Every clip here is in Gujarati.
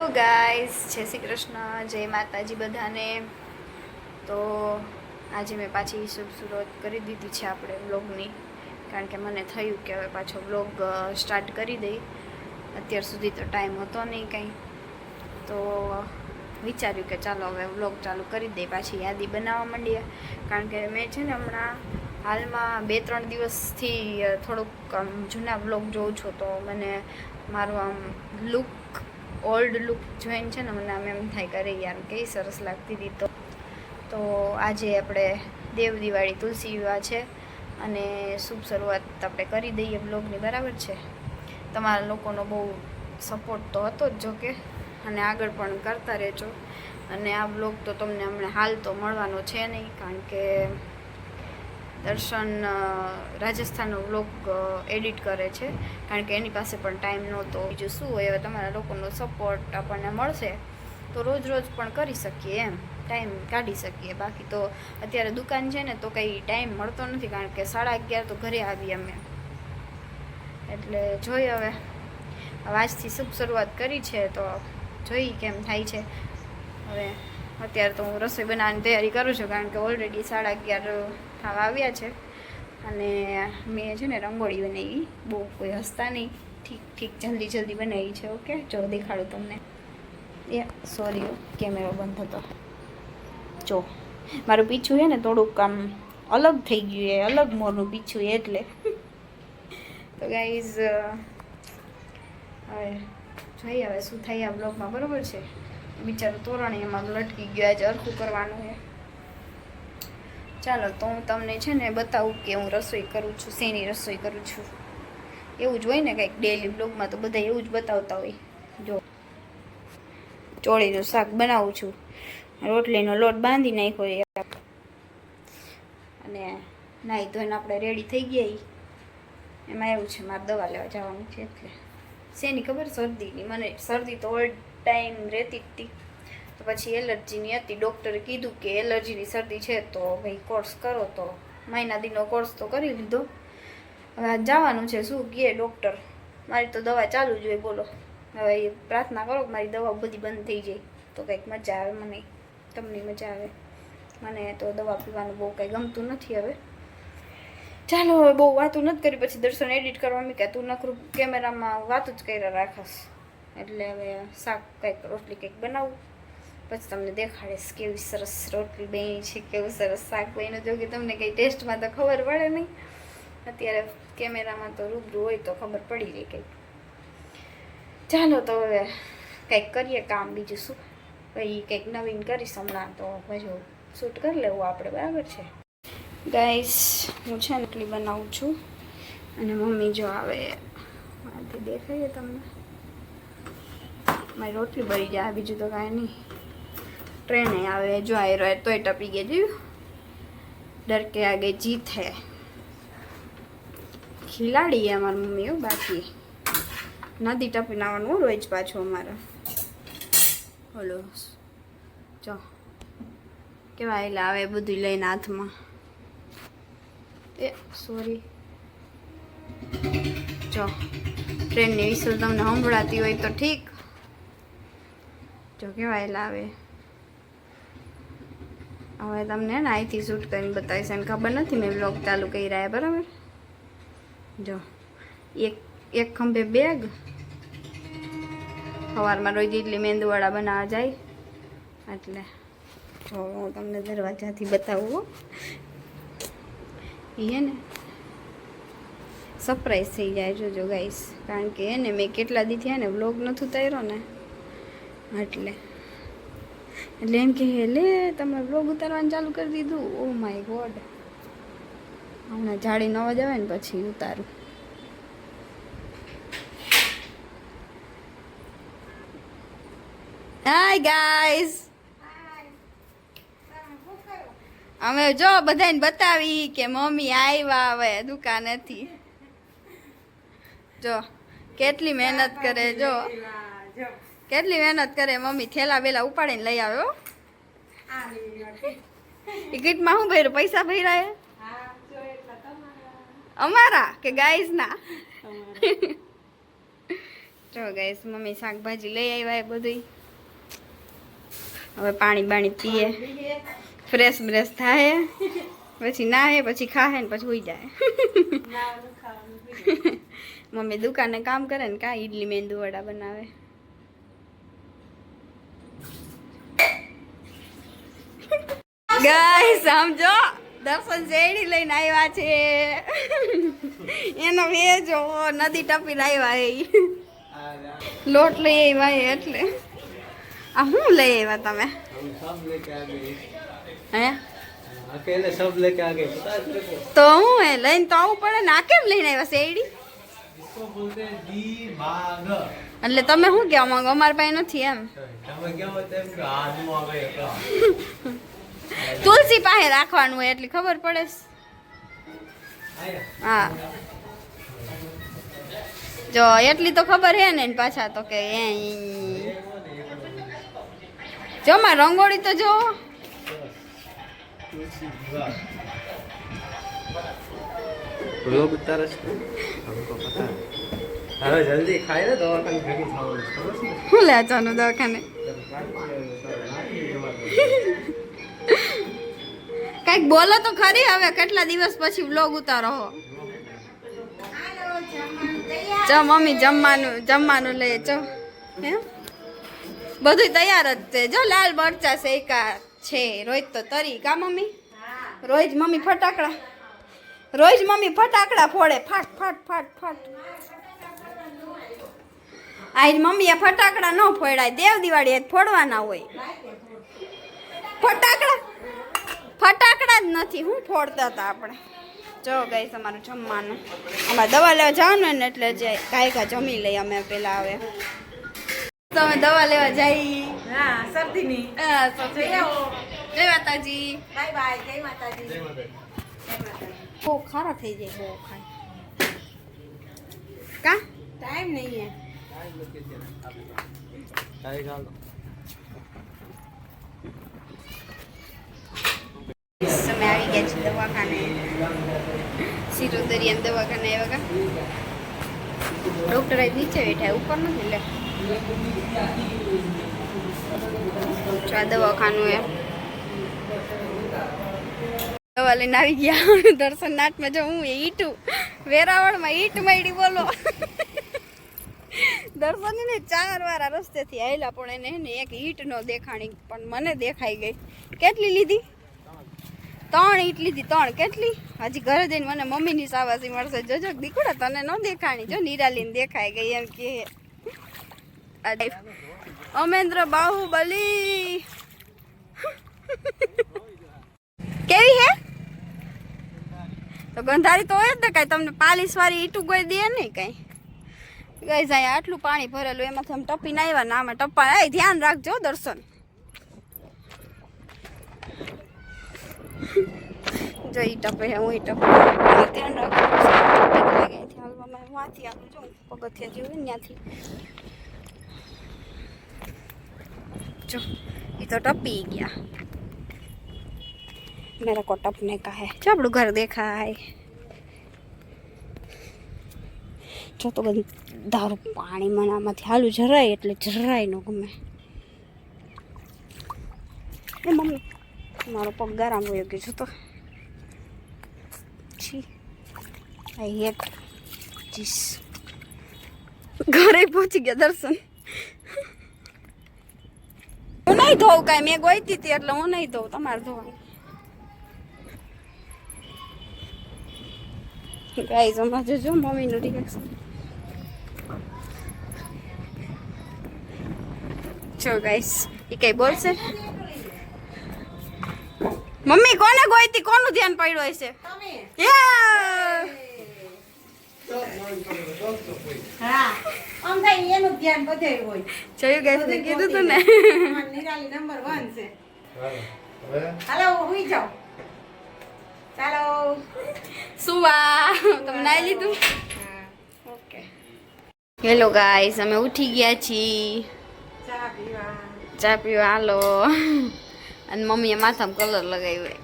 ગાઈસ, જય શ્રી કૃષ્ણ, જય માતાજી બધાને. તો આજે મેં પાછી શુભ શરૂઆત કરી દીધી છે આપણે વ્લોગની, કારણ કે મને થયું કે હવે પાછો વ્લોગ સ્ટાર્ટ કરી દઈ. અત્યાર સુધી તો ટાઈમ હતો નહીં કંઈ. તો વિચાર્યું કે ચાલો હવે વ્લોગ ચાલુ કરી દઈ, પાછી યાદી બનાવવા માંડીએ. કારણ કે મેં છે ને હમણાં હાલમાં બે ત્રણ દિવસથી થોડુંક જૂના વ્લોગ જોઉં છું, તો મને મારું આમ લુક ઓલ્ડ લુક જોઈને છે ને, મને આમ એમ થાય કરે યાર કેવી સરસ લાગતી હતી તો. તો આજે આપણે દેવ દિવાળી તુલસી વિવાહ છે અને શુભ શરૂઆત આપણે કરી દઈએ બ્લોગની, બરાબર છે? તમારા લોકોનો બહુ સપોર્ટ તો હતો જ જોકે અને આગળ પણ કરતા રહેજો. અને આ બ્લોગ તો તમને હમણાં હાલ તો મળવાનો છે નહીં, કારણ કે દર્શન રાજસ્થાનનો વ્લોગ એડિટ કરે છે. કારણ કે એની પાસે પણ ટાઈમ નહોતો. બીજું શું હોય, હવે તમારા લોકોનો સપોર્ટ આપણને મળશે. તો રોજ રોજ પણ કરી શકીએ એમ. ટાઈમ કાઢી શકીએ. બાકી તો અત્યારે દુકાન છે ને, તો કંઈ ટાઈમ મળતો નથી. કારણ કે સાડા અગિયાર તો ઘરે આવીએ અમે. એટલે જોઈએ હવે. આજથી શુભ શરૂઆત કરી છે, તો જોઈ કેમ થાય છે. હવે અત્યારે તો હું રસોઈ બનાવવાની તૈયારી કરું છું, કારણ કે ઓલરેડી સાડા અગિયાર થવા આવ્યા છે. અને મેં છે ને રંગોળી બનાવી. બહુ કોઈ હસતા નહીં. ઠીક ઠીક, જલ્દી જલ્દી બનાવી છે, ઓકે? જો, દેખાડું તમને. એ સોરી કેમેરો બંધ હતો જો, મારું પીછું છે ને થોડુંક આમ અલગ થઈ ગયું એ અલગ મોરનું પીછું એટલે. તો ગાઈઝ હવે જોઈએ હવે શું થાય આ બ્લોગમાં બરાબર છે? બિચારું તોરણ એમાં લટકી ગયો, આજે અરખું કરવાનું ચાલો, તો હું તમને છે ને બતાવું કે હું રસોઈ કરું છું, શેની રસોઈ કરું છું. એવું જ હોય ને કંઈક ડેલી બ્લોગમાં તો બધા એવું જ બતાવતા હોય. જો, ચોળીનું શાક બનાવું છું. રોટલીનો લોટ બાંધી નાખ્યો એ અને નાહી ધોઈને આપણે રેડી થઈ ગયા. એમાં એવું છે, મારે દવા લેવા જવાનું છે એટલે. શેની ખબર? શરદીની. મને શરદી તો ઓલ ટાઈમ રહેતી જ હતી. તો પછી એલર્જીની હતી. ડૉક્ટરે કીધું કે એલર્જીની શરદી છે તો ભાઈ કોર્સ કરો તો. મહિના દીનો કોર્સ તો કરી લીધો. હવે જવાનું છે. શું કહે ડૉક્ટર? મારી તો દવા ચાલુ જ હોય, બોલો. હવે પ્રાર્થના કરો કે મારી દવા બધી બંધ થઈ જાય. તો કંઈક મજા આવે મને. તમને મજા આવે. મને તો દવા પીવાનું બહુ કંઈ ગમતું નથી હવે. ચાલો હવે બહુ વાતું નથી કરી. પછી દર્શન એડિટ કરવા કે તું નકરું કેમેરામાં વાતું જ કર્યા રાખસ. એટલે હવે શાક કંઈક રોટલી કંઈક બનાવું. પછી તમને દેખાડીશ કેવી સરસ રોટલી બની છે, કેવું સરસ શાક બન્યું. જો કે તમને કંઈ ટેસ્ટમાં તો ખબર પડે નહીં. અત્યારે કેમેરામાં તો રૂબરૂ હોય તો ખબર પડી રહી કંઈક. ચાલો તો હવે કંઈક કરીએ કામ બીજું શું? પછી કંઈક નવીન કરીશ હમણાં તો હજુ શૂટ કરી લેવું આપણે, બરાબર છે? ગાઈસ હું છે ને એટલી બનાવું છું. અને મમ્મી જો આવે આથી દેખાઈએ તમને. મારી રોટલી બળી જાય, બીજું તો કાંઈ નહીં. ટ્રેને આવે, જો આવી રહ્યો તોય ટપી ગઈ, જોયું? ડર કે આગે જીત. હે ખિલાડી અમારી મમ્મી બાકી. નદી ટપીને આવવાનું રોજ પાછું અમારે. ઓલો, જો. કેવા એટલે આવે બધું લઈને હાથમાં. એ સોરી જો, ટ્રેનની વિસલ તમને સંભળાતી હોય તો ઠીક. જો, કેવા એટલે આવે. હવે તમને ને અહીંથી શૂટ કરીને બતાવીશ. એને ખબર નથી, મેં બ્લોગ ચાલુ કરી રહ્યા બરાબર? જો, એક એક ખંભે બેગ સવારમાં રોજ ઇડલી મેંદુવાળા બનાવવા જાય. એટલે, જો, હું તમને દરવાજાથી બતાવું, હે. ને સરપ્રાઈઝ થઈ જાય, જોજો ગાઈશ કારણ કે એને મેં કેટલા દી થયા ને વ્લોગ નથી ઉતાર્યો ને. એટલે એટલે એમ કે લે તમે બ્લોગ ઉતારવાનું ચાલુ કરી દીધું ઓ માય ગોડ હમણાં જાળીનો અવાજ આવે ને પછી ઉતારું હાય ગાઈસ અમે જો બધાને બતાવી કે મમ્મી આવ્યા હવે દુકાનેથી જો કેટલી મહેનત કરે જો કેટલી મહેનત કરે મમ્મી થેલા બેલા ઉપાડીને લઈ આવ્યો ટિકિટમાં શું ભર્યું? પૈસા ભર્યા એ? અમારા કે ગાઈઝના? જો ગઈશ મમ્મી શાકભાજી લઈ આવ્યા એ બધું હવે પાણી બાણી પીએ. ફ્રેશ બ્રેશ થાય. પછી નાહે પછી ખાહે ને પછી હોઈ જાય. મમ્મી દુકાને કામ કરે ને કાંઈ? ઈડલી મેંદુ વડા બનાવે. ગાય સમજો દર્શન શેરડી લઈને આવ્યા છે. એનો વે જો નદી ટપીને આવ્યા એ લોટ લઈ આવ્યા એટલે. આ શું લઈ આવ્યા તમે? હે? તો હું એ લઈને તો આવું પડે ને આ કેમ લઈને આવ્યા શેરડી એટલે તમે શું કહેવા માંગો? અમારા પાસે નથી એમ. તમે क्या होते हैं कि आदमी आ गए का તુલસી પાસે રાખવાનું હોય એટલી ખબર પડે છે. आया હા જો એટલી તો ખબર હે ને એને પાછા તો કે એ જો માં રંગોળી તો જો लोग तरस हमको पता है હવે જલ્દી ખાઈ લે દવા ખાલી ભેગી થવાનું ખબર છે શું લે ચાનું દવાખાને કંઈક બોલો તો ખરી હવે, કેટલા દિવસ પછી વ્લોગ ઉતારો હો? ચ મમ્મી જમવાનું જમવાનું લઈએ ચો હે? બધું તૈયાર જ છે. જો લાલ મરચા શેકા છે, રોજ તો તરી કા મમ્મી? રોજ મમ્મી ફટાકડા. રોજ મમ્મી ફટાકડા ફોડે. ફાટ ફાટ ફાટ ફાટ. આજ મમ્મીએ ફટાકડા ન ફોડાય. દેવ દિવાળી આજ ફોડવાના હોય. ફટાકડા. ફટાકડા જ નથી હું ફોડતા હતા આપણે. જો ગઈ તમારું જમવાનું. અમારે દવા લેવા જવાનું ને એટલે જે કાંઈ કા જમી લઈએ અમે પેલા આવે તમે દવા લેવા જઈ. હા શરદીની. હા સૌથી- જય માતાજી. બાય બાય જય માતાજી. બહુ ખારા થઈ જાય બહુ ખાય. કા? ટાઈમ નહીં હે. ટાઈમ ખાલો તમે આવી ગયા છીએ દવાખાને. સિરોદરિયાન દવાખાને આવ્યા કા? ડોક્ટર આજ નીચે બેઠા ઉપર નથી લે. આ દવાખાનું એમ. દવા લઈને આવી ગયા. દર્શન નાટમાં જો હું ઈટું, વેરાવળમાં ઈટ માડી બોલો. દર્શન ને ચાર વાર રસ્તેથી આવેલા પણ એને એક ઈટ નો દેખાણી, પણ મને દેખાઈ ગઈ. કેટલી લીધી? ત્રણ ઇટલી હતી ત્રણ કેટલી? હજી ઘરે જઈને મને મમ્મીની સાવાસી મળશે. જોજો દીકુડા તને ન દેખાણી. જો, નિરાલીને દેખાઈ ગઈ એમ કે અમેન્દ્ર બાહુબલી. કેવી હે? તો ગંધારી તો હોય જ ને કાંઈ. તમને પાલીસ વાળી ઈટું કોઈ દે નહીં કાંઈ. ગઈ જાય આટલું પાણી ભરેલું, એમાંથી આમ ટપીને આવ્યા ના આમાં ટપ્પા એ ધ્યાન રાખજો દર્શન. જો ઈ ટપે હે હું ઈ ટપે ધ્યાન રાખજો હાલવામાં વાંથી આવું જો પગથિયા જેવું ને ત્યાંથી. જો એ તો ટપી ગયા. મેરા કો ટપને કા હે. જો આપણું ઘર દેખાય. જો તો બધું દારૂ પાણી મને આમાંથી હાલું જરાય એટલે જરાય ન ગમે. એ મમ્મી મારો પગ ગરમ હોય ગયો તો. છી. I hate. જીસ. ઘરે પહોંચી ગયા દર્શન. હું નહીં ધોઉં કાંઈ. મેં ગોઈતી હતી એટલે હું નહીં ધોઉં તમારે ધોવાનું. ગાઈ જમા જોજો, મમ્મીનું રિએક્શન જો ગાઈસ એ કઈ બોલશે? મમ્મી કોને ગોઈતી? કોનું ધ્યાન પડ્યું હશે? હાલો ગાઈસ અમે ઉઠી ગયા છીએ. ચા પીવા હાલો. અને મમ્મીએ માથામાં કલર લગાવ્યો.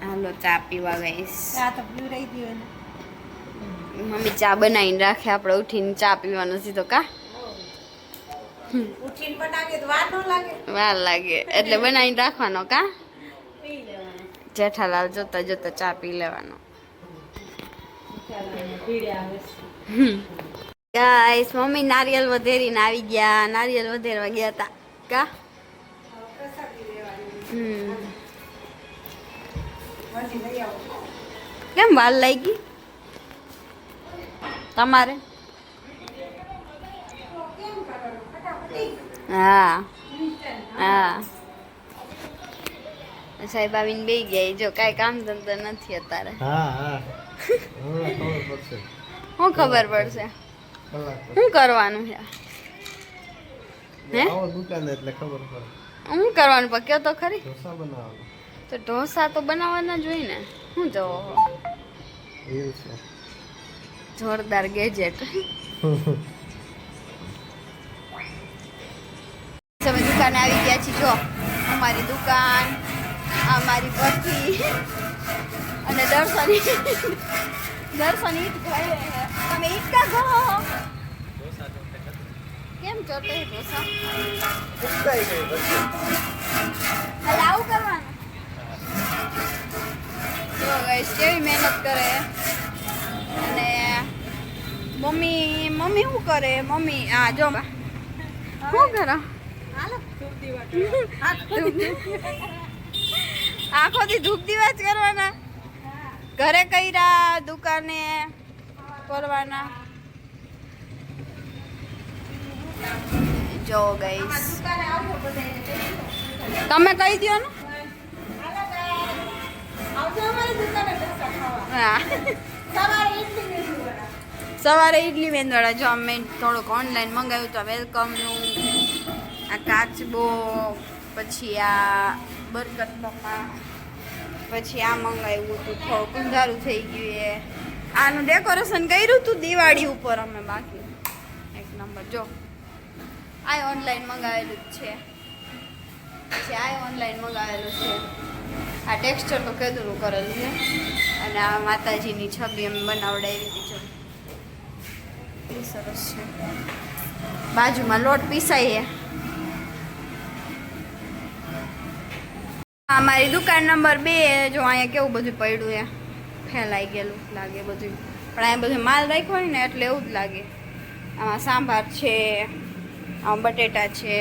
હાલો ચા પીવા ગઈશ. મમ્મી ચા બનાવીને રાખે આપણે ઉઠીને ચા પીવાનો સીધો કા? વાર ન લાગે. એટલે બનાવીને રાખવાનો કા? પી લેવાનું. જેઠાલાલ જોતા જોતા ચા પી લેવાનો. છે. ગાઈસ મમ્મી નારિયેલ વધેરીને આવી ગયા. નારિયેલ વધેરવા ગયા હતા કા? કેમ વાર લાગી? તમારે? હા. હા. સાહેબ આવીને બે ગયા. જો કાંઈ કામ ધંધો નથી અત્યારે. હા હા ખબર પડશે? શું કરવાનું છે? હે? આવો દુકાને એટલે ખબર પડે. શું કરવાનું પણ કયો તો ખરી? ઢોસા બનાવવાનું. તો ઢોસા તો બનાવવાના જોઈ ને. શું જવો છે. જોરદાર ગેજેટ. તમે દુકાને આવી ગયા છીએ જો. અમારી દુકાન આ મારી ભઠ્ઠી અને દર્શન દર્શન છે. તમે કેમ ચોટે ઢોસા? ઉકળાઈ ગઈ કરવાનું? જો guys, કેવી મહેનત કરે. અને મમ્મી મમ્મી શું કરે? મમ્મી આ જો. શું કરો? હાલો. આખો દી ધૂપ દીવા જ કરવાના. ઘરે કર્યા દુકાને. કરવાના. જો ગઈસ તમે કહી દો ને. સવારે ઇડલી મેંદવાડા. જો અમે થોડુંક ઓનલાઈન મંગાવ્યું તો વેલકમનું આ કાચબો પછી આ બરકત પપ્પા, પછી આ મંગાવ્યું હતું. થોડુંક અંધારું થઈ ગયું એ. આનું ડેકોરેશન કર્યું હતું દિવાળી ઉપર અમે બાકી. એક નંબર, જો. આ ઓનલાઈન મંગાવેલું જ છે. પછી આ ઓનલાઈન મંગાવેલું છે. આ ટેક્સચર તો કેદુરું કરેલું છે. અને આ માતાજીની છબી અમે બનાવડાવી હતી એ સરસ છે. બાજુમાં લોટ પીસાઈએ. અમારી મારી દુકાન નંબર બે, જો અહીંયા કેવું બધું પડ્યું છે. ફેલાઈ ગયેલું લાગે બધું પણ અહીંયા બધું માલ રાખ્યો હોય ને એટલે એવું જ લાગે. આમાં સાંભાર છે, આમાં બટેટા છે,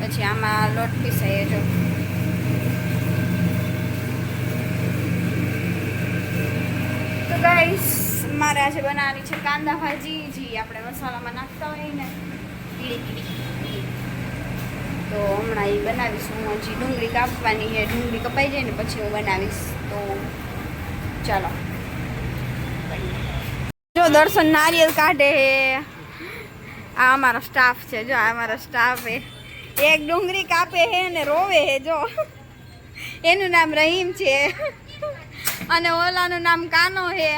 પછી આમાં લોટ પીસાઈએ જો તો ગાઈસ મારે આજે બનાવવાની છે કાંદા ભાજી. જી આપણે મસાલામાં નાખતા હોય ને પીળી પીળી તો હમણાં એ બનાવીશ. હું હજી ડુંગળી કાપવાની છે. ડુંગળી કપાઈ જાય ને પછી હું બનાવીશ. તો ચાલો. જો દર્શન નારિયેલ કાઢે આ અમારો સ્ટાફ છે, જો આ અમારો સ્ટાફ હે એક ડુંગળી કાપે હે ને રોવે હે જો. એનું નામ રહીમ છે. અને ઓલાનું નામ કાનો હે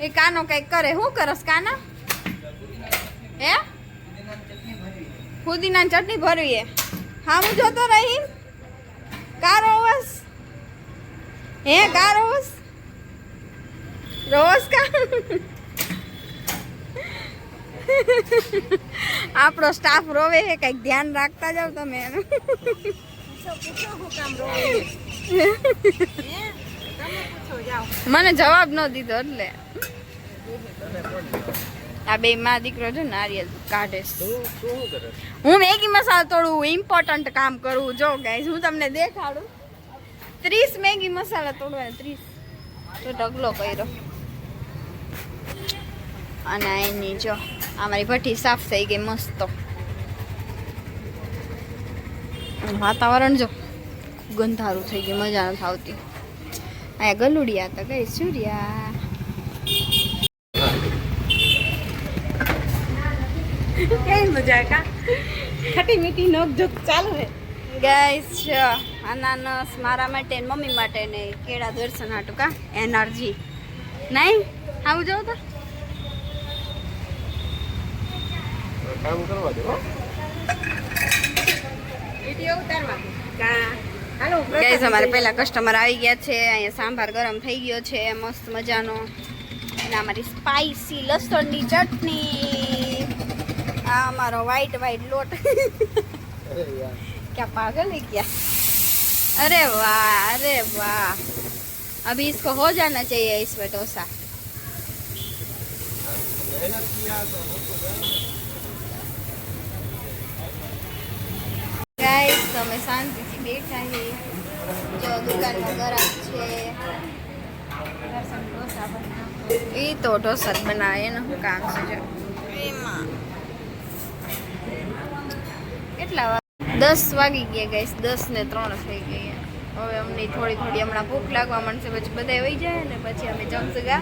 એ કાનો કંઈક કરે. શું કરસ કાના? હે? ફુદીના ચટણી ભરવી હે હા જોતો રહીમ? કારો હે કા રોવસ રોવસ કા આપણો સ્ટાફ રોવે છે, કંઈક ધ્યાન રાખતા જાવ તમે. મને જવાબ ન દીધો એટલે. આ બે માં દીકરો છે નારિયેલ કાઢે હું મેગી મસાલો થોડું ઇમ્પોર્ટન્ટ કામ કરું. જો ગાઈસ હું તમને દેખાડું. ત્રીસ મેગી મસાલા તોડવા ત્રીસ. તો ઢગલો કર્યો. અને એની જો આ મારી ભઠ્ઠી સાફ થઈ ગઈ મસ્ત. વાતાવરણ જો ગંધારું થઈ ગયું મજા નથી આવતી. અહીંયા ગલુડિયા હતા ગઈ સૂર્યા. કેવી મજા કા? ખટી મીઠી નોક ચાલુ. હે ગાઈસ અનાનસ મારા માટે મમ્મી માટે ને કેળા દર્શન હાટું કા? એનર્જી. નહીં? આવું જાવ તો? કામ કરવા દે હો વિડીયો ઉતારવા કા હાલો ગાઈઝ અમારે પહેલા કસ્ટમર આવી ગયા છે અહીંયા સાંભાર ગરમ થઈ ગયો છે મસ્ત મજાનો અને અમારી સ્પાઈસી લસણની ચટણી આ અમારો વ્હાઈટ વ્હાઈટ લોટ क्या पागल है क्या अरे वाह अरे वाह अभी इसको हो जाना चाहिए इसमें डोसा ગાઈસ તમે શાંતિથી બેઠા છે જો દુકાનમાં ગરાક છે. એ તો ઢોસા બનાવે એનું કામ છે જો. એમાં. કેટલા વાગે? દસ વાગી ગયા ગાઈસ દસ ને ત્રણ થઈ ગઈ હવે અમને થોડી થોડી હમણાં ભૂખ લાગવા મળશે પછી બધા વહી જાય ને પછી અમે જમસગા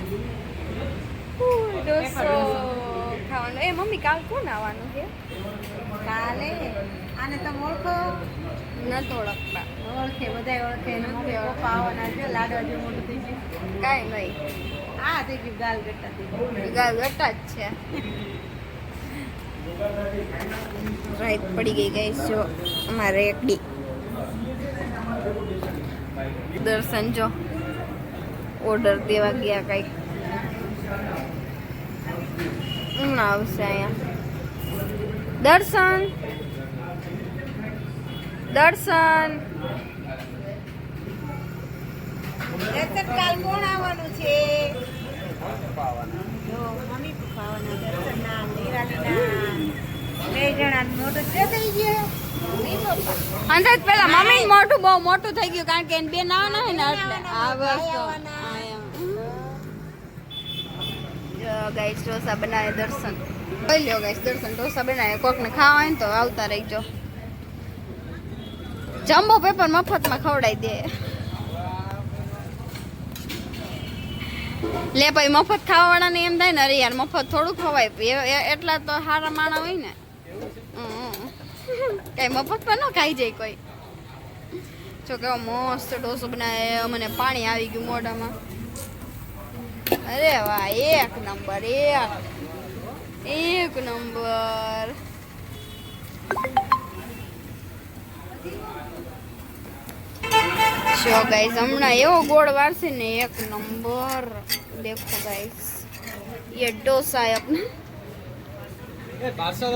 ઢોસો ખાવાનું. એ મમ્મી કાલ કોણ આવવાનું છે કાલે. આને તમે ઓળખો? ન ઓળખતા. ઓળખે બધાય ઓળખે ને મમ્મી પપ્પા આવવાના છે લાડવા જેવું મોટું થઈ ગયું. કાંઈ નહીં. આ થઈ ગયું ગાલ ગટ્ટા થઈ ગયું. ગાલ ગટ્ટા જ છે. રાઈત પડી ગઈ ગઈ જો અમારે એકડી દર્શન જો ઓર્ડર દેવા ગયા કંઈક. હમણાં આવશે અહીંયા. દર્શન! દર્શન. દર્શન કાલ કોણ આવવાનું છે? મમ્મી પપ્પા દર્શન ના નિરાલીના બે જણા મોટું છે થઈ ગયું. નહીં પેલા મમ્મી મોટું બહુ મોટું થઈ ગયું કારણ કે એને બે નાના હોય ને એટલે. આ વસ્તુ. ગાઈસ ઢોસા બનાવે દર્શન. લઈ લ્યો ગાઈસ દર્શન. ઢોસા બનાવે. કોકને ખાવા હોય ને તો આવતા રહીજો. જમ્બો પેપર મફતમાં ખવડાવી દે. લે ભાઈ, મફત ખાવાવાળાને એમ થાય ને, અરે યાર, મફત થોડું ખવાય. એટલા તો સારા માણા હોય ને. કઈ મફત પણ ન ખાઈ જાય કોઈ. જો કેવો મસ્ત ડોસો બનાવે મને પાણી આવી ગયું મોઢામાં. અરે વાહ, એક નંબર, એક. એક નંબર. જો ગાઈસ હમણાં એવો ગોળ વારશે ને એક નંબર દેખો ગાઈસ ये डोसा है अपना એ બારસો